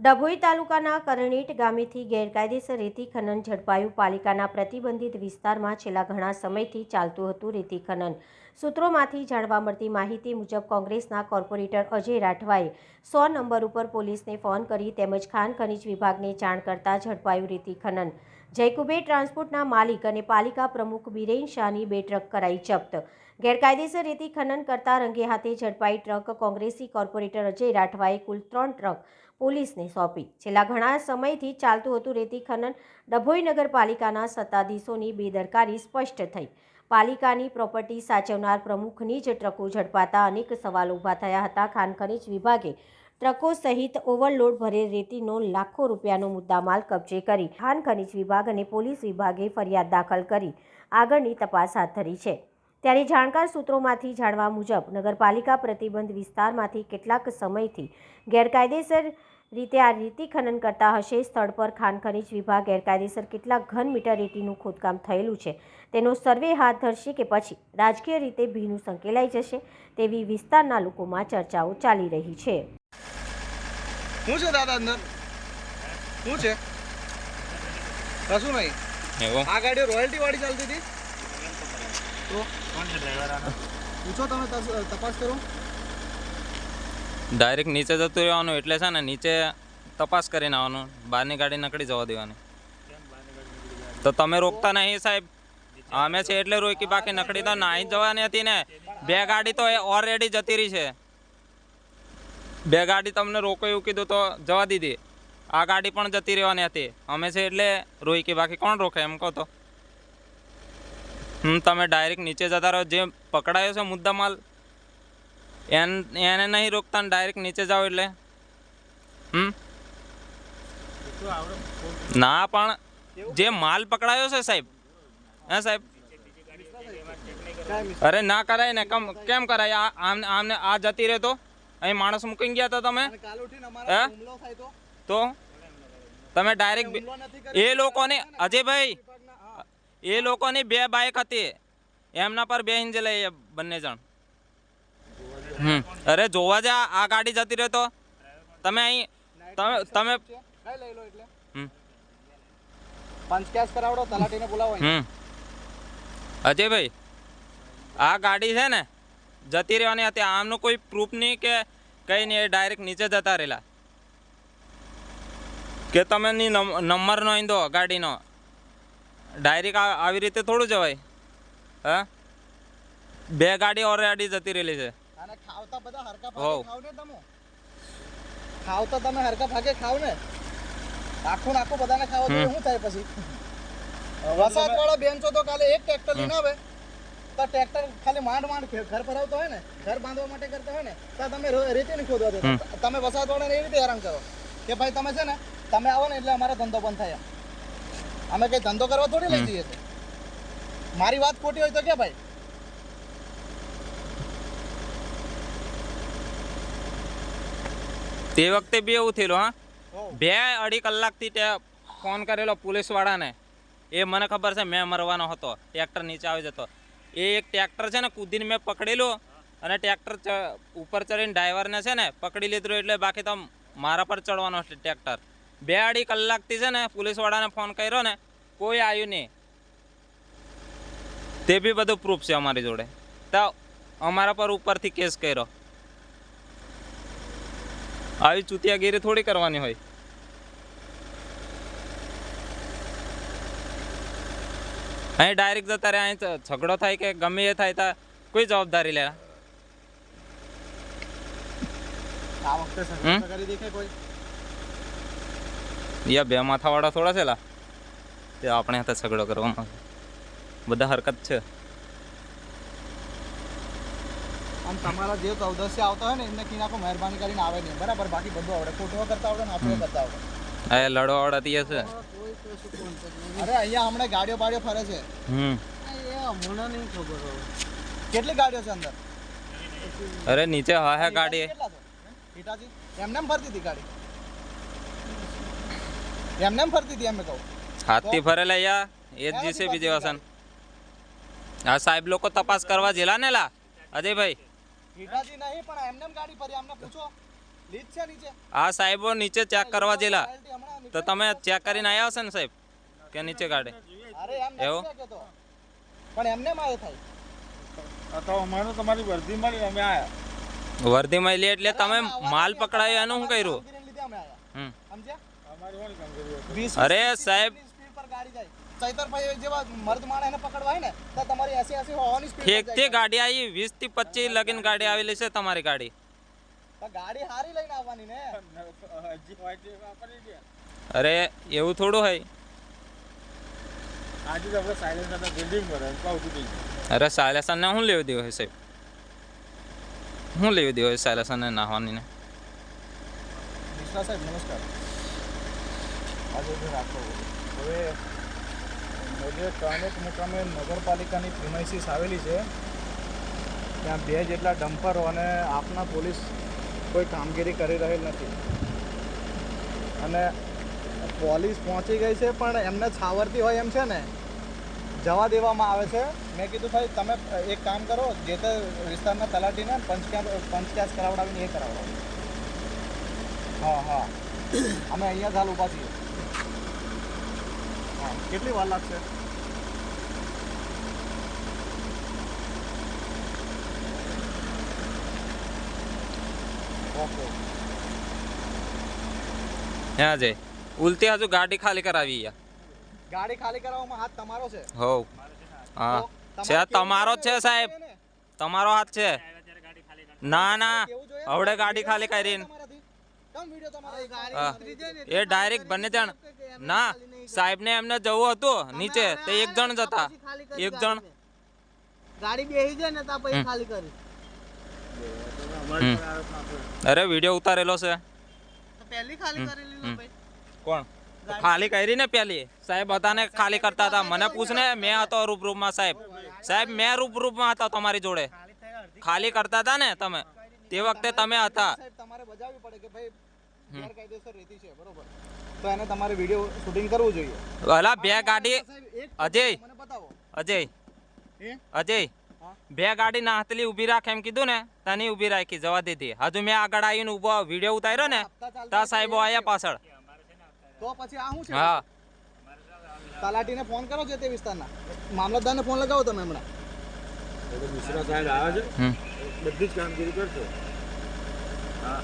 ડભોઈ તાલુકાના કરણીટ ગામેથી ગેરકાયદેસર રેતી ખનન ઝડપાયું. પાલિકાના પ્રતિબંધિત વિસ્તારમાં છેલ્લા ઘણા સમયથી ચાલતું હતું રેતી ખનન. સૂત્રોમાંથી જાણવા મળતી માહિતી મુજબ કોંગ્રેસના કોર્પોરેટર અજય રાઠવાએ સો નંબર ઉપર પોલીસને ફોન કરી તેમજ ખાન ખનીજ વિભાગને જાણ કરતા ઝડપાયું રેતી ખનન. જયકુબે ટ્રાન્સપોર્ટના માલિક અને પાલિકા પ્રમુખ બિરેન શાહની બે ટ્રક કરાઈ જપ્ત. ગેરકાયદેસર રેતી ખનન કરતા રંગે હાથે ઝડપાઈ ટ્રક કોંગ્રેસી કોર્પોરેટર અજય રાઠવાએ કુલ ત્રણ ટ્રક પોલીસને સોંપી. છેલ્લા ઘણા સમયથી ચાલતું હતું રેતી ખનન, ડભોઈ નગરપાલિકાના સત્તાધીશોની બેદરકારી સ્પષ્ટ થઈ. પાલિકાની પ્રોપર્ટી સાચવનાર પ્રમુખની જ ટ્રકો ઝડપાતા અનેક સવાલો ઊભા થયા હતા. ખાનખનીજ વિભાગે ટ્રકો સહિત ઓવરલોડ ભરેલ રેતીનો લાખો રૂપિયાનો મુદ્દામાલ કબજે કરી. ખાન ખનીજ વિભાગ અને પોલીસ વિભાગે ફરિયાદ દાખલ કરી. આગળની તપાસ હાથ ધરી છે. ત્યારે જાણકાર સૂત્રોમાંથી જાણવા મુજબ નગરપાલિકા પ્રતિબંધ વિસ્તારમાંથી કેટલાક સમયથી ગેરકાયદેસર રીતે આ રેતી ખનન કરતા હશે. સ્થળ પર ખાણ ખનીજ વિભાગ ગેરકાયદેસર કેટલાક ઘન મીટર રેતીનું ખોદકામ થયેલું છે. તેનો સર્વે હાથ ધરશે કે પછી રાજકીય રીતે ભીનું સંકેલાઈ જશે તેવી વિસ્તારના લોકોમાં ચર્ચાઓ ચાલી રહી છે. શું છે દાદા અંદર? શું છે? કશું નહીં. આ ગાડીઓ રોયલ્ટી વાળી ચાલતી હતી? તો પૂછો તમે તપાસ કરો. ડાયરેક્ટ નીચે જતું રહેવાનું એટલે છે ને નીચે તપાસ કરીને આવવાનું. બહારની ગાડી નકળી જવા દેવાની. તો તમે રોકતા નહીં સાહેબ. અમે છે એટલે રોકી બાકી નકળી તો નાહી જવાની હતી ને. બે ગાડી તો ઓલરેડી જતી રહી છે. બે ગાડી તમને રોકો એવું કીધું તો જવા દીધી. આ ગાડી પણ જતી રહેવાની હતી. અમે છે એટલે રોકી બાકી. કોણ રોકે એમ કહો તો? તમે ડાયરેક્ટ નીચે જતા રહો. જે પકડાયો છે મુદ્દા માલ એન એને નહીં રોકતા ડાયરેક્ટ નીચે જાઓ એટલે. હમ? ના પણ જે માલ પકડાયો છે સાહેબ હા સાહેબ? અરે ના કરાય ને કમ કેમ કરાય? આમને આમને આ જતી રહે તો? અહીં માણસ મૂકીને ગયા હતા તમે? હે? તો? તમે ડાયરેક્ટ એ લોકોને અજયભાઈ એ લોકોની બે બાઇક હતી. એમના પર બે ઇંજ લઈએ બંને જણ. હમ. અરે જોવા જા આ ગાડી જતી રહે તો. તમે અહીં તમે તમે લઈ લો એટલે હમ કરાવડો તલાટીને બોલાવો હમ. અજયભાઈ આ ગાડી છે ને જતી રહેવાની હતી. આમનું કોઈ પ્રૂફ નહીં કે કંઈ નહીં એ ડાયરેક્ટ નીચે જતા રહેલા. કે તમે નહીં નંબર નો દો ગાડીનો. ડાયરેક્ટ આવી રીતે થોડું જવાય. હા? બે ગાડી ઓલરેડી જતી રહેલી છે. અને ખાવતા બધા હરકા ભાગે ખાવ ને તમે? ખાવતા તમે હરકા ભાગે ખાવ ને? આખું નાખું બધાને ખાવા જોઈએ શું થાય પછી? વસાત વાળા બેન છો તો કાલે એક ટ્રેક્ટર લઈને આવે. તો ટ્રેક્ટર ખાલી માંડ માંડ ઘર ભરાવતો હોય ને ઘર બાંધવા માટે કરતા હોય ને તો તમે રેતી નહીં ખોદવા દેતા તમે વસાત વાળાને એવી રીતે હેરાન કરો કે ભાઈ તમે છે ને તમે આવો ને એટલે અમારો ધંધો બંધ થાય અમે કઈ ધંધો કરવા થોડી લઈ જઈએ મારી વાત ખોટી હોય તો કે ભાઈ? તે વખતે બી એવું થયેલું હા? બે અઢી કલાકથી તે ફોન કરેલો પોલીસવાળાને. એ મને ખબર છે મેં મરવાનો હતો. ટ્રેક્ટર નીચે આવી જતો. એ એક ટ્રેક્ટર છે ને કૂદીને મેં પકડેલું અને ટ્રેક્ટર ઉપર ચડીને ડ્રાઈવરને છે ને પકડી લીધું એટલે બાકી તો મારા પર ચડવાનો છે ટ્રેક્ટર. બે અઢી કલાકથી છે ને પોલીસવાળાને ફોન કર્યો ને કોઈ આવ્યું નહીં. તે બી બધું પ્રૂફ છે અમારી જોડે. તો અમારા પર ઉપરથી કેસ કર્યો. આવી ચૂતિયાગીરી થોડી કરવાની હોય. અહીં ડાયરેક્ટ જતા રહે અહીં ઝઘડો થાય કે ગમે એ થાય તો કોઈ જવાબદારી લે આ વખતે કરી દેખે કોઈ? યા બે માથાવાળા થોડા છે લા તે આપણે હાથે સગડો કરવામાં બધા હરકત છે. આમ તમારા જે ચૌદસે આવતા હોય ને એમને મહેરબાની કરીને આવે નહીં. બરાબર બાકી બધું આવડે. ફોટો કરતા આવડે ને આપણે કરતા આવડે. એ લડવાવાળા તે છે અરે અહીંયા હમણાં ગાડીઓ બાડીઓ ફરે છે. હમ. કેટલી ગાડીઓ છે અંદર? અરે નીચે હા હે ગાડી. હિટાચી? એમને ફરતી હતી ગાડી? એમને એમ ફરતી હતી એમ કહું. હાથથી ફરેલા યા એ જ જીસીબી જેવા છે ને. આ સાહેબ લોકો તપાસ કરવા જેલા ને લા? અજયભાઈ હિટાચી નહીં પણ એમને એમ ગાડી ફરી અમને પૂછો. લીજ છે નીચે? આ સાહેબો નીચે ચેક કરવા જેલા. તો તમે ચેક કરીને આવ્યા હશે ને સાહેબ? કે નીચે ગાડી? અરે એમ એવું? પણ એમને માં થાય. તો અમારે તમારી વર્દી મળી અમે આયા. વર્દી મળી એટલે તમે માલ પકડાયો એનું શું કર્યું? કામગીરીને લીધે અમે આયા. હમ. સમજ્યા? અમારે કોણ કામ કર્યું હતું? વીસ અરે સાહેબ સ્પીડ પર ગાડી જાય ચૈતરભાઈ જેવા મર્દ માણસ એને પકડવા હોય ને તો તમારી એસી એસી હોવાની સ્પીડ ઠીકથી ગાડી આવી વીસથી પચીસ લગીન ગાડી આવેલી છે તમારી ગાડી ગાડી હારી લઈને આવવાની ને હજી વાંચી વાપરી ગયા. અરે એવું થોડું હોય આજે તો આપણે સાયલેન્સ અને બિલ્ડિંગ પર કહું છું અરે સાયલેસન ને શું લેવી દેવું હોય સાહેબ શું લેવી દેવું હોય સાયલેસન ને નાહવાની ને મિશ્રા સાહેબ નમસ્કાર આજે હું રાખો. હવે મોજે ટર્નેટ મુકામે નગરપાલિકાની પ્રિમાઇસીસ આવેલી છે. ત્યાં બે જેટલા ડમ્પરો અને આપના પોલીસ કોઈ કામગીરી કરી રહેલ નથી. અને પોલીસ પહોંચી ગઈ છે, પણ એમને છાવરતી હોય એમ છે ને, જવા દેવામાં આવે છે. મેં કીધું, ભાઈ, તમે એક કામ કરો, જે તે વિસ્તારના તલાટીને પંચક્યા પંચક્યાસ કરાવડાવીને એ કરાવડાવો. હા હા. અમે અહીંયા હાલ ઊભા છીએ. હા કેટલી વાર લાગશે? ત્યાં જઈ ઉલટી હજુ ગાડી ખાલી કરાવી ગાડી ખાલી કરાવવામાં હાથ તમારો છે? હો. હા છે તમારો જ છે? સાહેબ. તમારો હાથ છે. ના ના. હવડે ગાડી ખાલી કરીને. હા. એ ડાયરેક્ટ બંને જણ. ના સાહેબને એમને જવું હતું. નીચે તે એક જણ જતા એક જણ. ગાડી બેહી જાય ને તા પછી ખાલી કરી. અરે વીડિયો ઉતારેલો છે. પહેલી ખાલી કરેલી કોણ? ખાલી કરી ને પેલી સાહેબ હતા ને ખાલી કરતા હતા. મને પૂછ ને મેં હતો રૂબરૂમાં સાહેબ. સાહેબ મેં રૂબરૂમાં હતા તમારી જોડે. ખાલી કરતા હતા ને તમે? તે વખતે તમે હતા. તમારે બજાવવી પડે કે ભાઈ ગેરકાયદેસર રીતિ છે બરોબર. તો એને તમારે વીડિયો શૂટિંગ કરવું જોઈએ. અલા બે ગાડી અજય. મને બતાવો. અજય. અજય. બે ગાડી નાહતલી ઊભી રાખ એમ કીધું ને તને ઊભી રાખી જવા દીધી હજુ મેં આગળ આવીને ઊભો વીડિયો ઉતાર્યો ને તા સાહેબો આયા પાછળ. તો પછી આ શું છે? હા. તલાટીને ફોન કરો છે તે વિસ્તારના. મામલતદારને ફોન લગાવો તમે હમણાં. મિશ્રા સાહેબ આવે છે. બધી જ કામગીરી કરશે? હા.